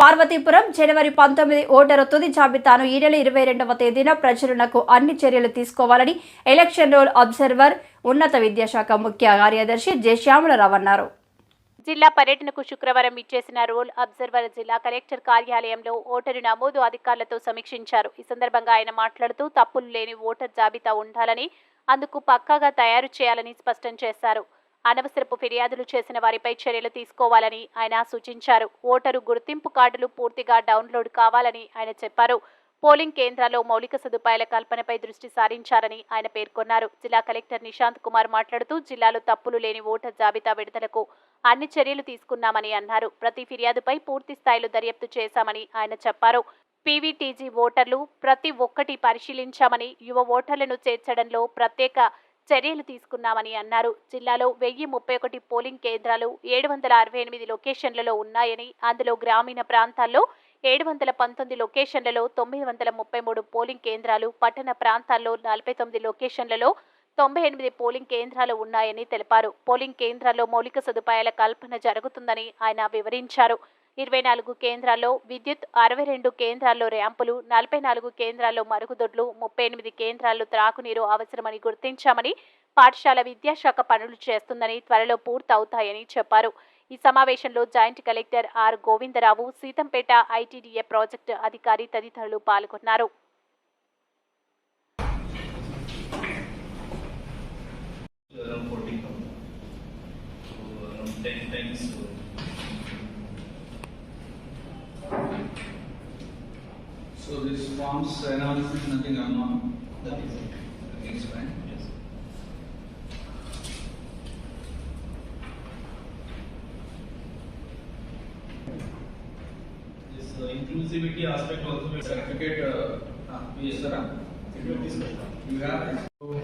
పార్వతీపురం జనవరి పంతొమ్మిది ఓటరు తుది జాబితాను ఈ నెల ఇరవై రెండవ తేదీన ప్రచురణకు అన్ని చర్యలు తీసుకోవాలని ఎలక్షన్ రోల్ అబ్జర్వర్ ఉన్నత విద్యాశాఖ ముఖ్య కార్యదర్శి జె. శ్యామలరావు అన్నారు. జిల్లా పర్యటనకు శుక్రవారం ఇచ్చేసిన రోల్ అబ్జర్వర్ జిల్లా కలెక్టర్ కార్యాలయంలో ఓటరు నమోదు అధికారులతో సమీక్షించారు. ఈ సందర్భంగా ఆయన మాట్లాడుతూ తప్పులు లేని ఓటర్ జాబితా ఉండాలని అందుకు పక్కాగా తయారు చేయాలని స్పష్టం చేశారు. అనవసరపు ఫిర్యాదులు చేసిన వారిపై చర్యలు తీసుకోవాలని ఆయన సూచించారు. ఓటరు గుర్తింపు కార్డులు పూర్తిగా డౌన్లోడ్ కావాలని ఆయన చెప్పారు. పోలింగ్ కేంద్రాల్లో మౌలిక సదుపాయాల కల్పనపై దృష్టి సారించారని ఆయన పేర్కొన్నారు. జిల్లా కలెక్టర్ నిశాంత్ కుమార్ మాట్లాడుతూ జిల్లాలో తప్పులు లేని ఓటర్ జాబితా విడుదలకు అన్ని చర్యలు తీసుకున్నామని అన్నారు. ప్రతి ఫిర్యాదుపై పూర్తి స్థాయిలో దర్యాప్తు చేశామని ఆయన చెప్పారు. పీవీటీజీ ఓటర్లు ప్రతి ఒక్కటి పరిశీలించామని యువ ఓటర్లను చేర్చడంలో ప్రత్యేక చర్యలు తీసుకున్నామని అన్నారు. జిల్లాలో వెయ్యి ముప్పై ఒకటి పోలింగ్ కేంద్రాలు ఏడు వందల అరవై ఎనిమిది లొకేషన్లలో ఉన్నాయని అందులో గ్రామీణ ప్రాంతాల్లో ఏడు వందల పంతొమ్మిది లొకేషన్లలో తొమ్మిది వందల ముప్పై మూడు పోలింగ్ కేంద్రాలు పట్టణ ప్రాంతాల్లో నలభై తొమ్మిది లొకేషన్లలో తొంభై ఎనిమిది పోలింగ్ కేంద్రాలు ఉన్నాయని తెలిపారు. పోలింగ్ కేంద్రాల్లో మౌలిక సదుపాయాల కల్పన జరుగుతుందని ఆయన వివరించారు. ఇరవై నాలుగు కేంద్రాల్లో విద్యుత్ అరవై రెండు కేంద్రాల్లో ర్యాంపులు నలభై నాలుగు కేంద్రాల్లో మరుగుదొడ్లు ముప్పై ఎనిమిది కేంద్రాల్లో త్రాగునీరు అవసరమని గుర్తించామని పాఠశాల విద్యాశాఖ పనులు చేస్తుందని త్వరలో పూర్తవుతాయని చెప్పారు ఈ సమావేశంలో joint collector R Govindarao Seethampeta ITDA project అధికారి తదితరులు పాల్గొన్నారు around 40. So around 10 times. Uh, So this forms analysis, nothing unknown, That is it. is fine. Yes. This uh, inclusivity aspect also. Certificate, uh, uh, yes, sir. You have it. So,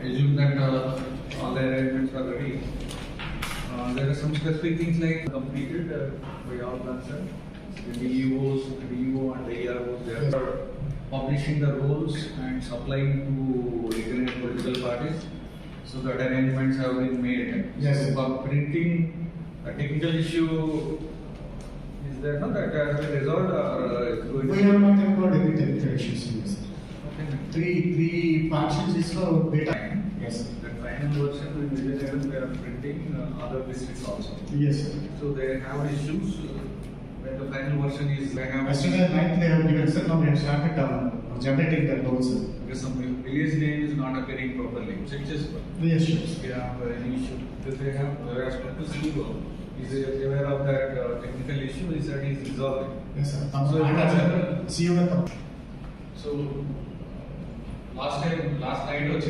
I assume that uh, all the arrangements are ready. Uh, There are some specific things like completed uh, by all concerned. The DEOs, DEO and the AROs, they are publishing the rules and supplying to different political parties. So that arrangements have been made. Yes. So For printing, a technical issue is there, no, that has been resolved or uh, going to? We have not included any technical issues in this. Okay. Three, three partitions is for beta. Yes, sir. The final version be there, we are printing uh, other districts also. Yes, sir. So they have issues uh, where the final version is they have. Yesterday night they have given sir, now we have started it down, generating the load sir. Because some village name is not appearing properly, check this one. Yes, sure. Sir. Yeah, an issue. Because they have, as to CEO, is aware of that uh, technical issue, Is that is resolved? Yes sir. Um, so, and, uh, CEO. So, last time, last night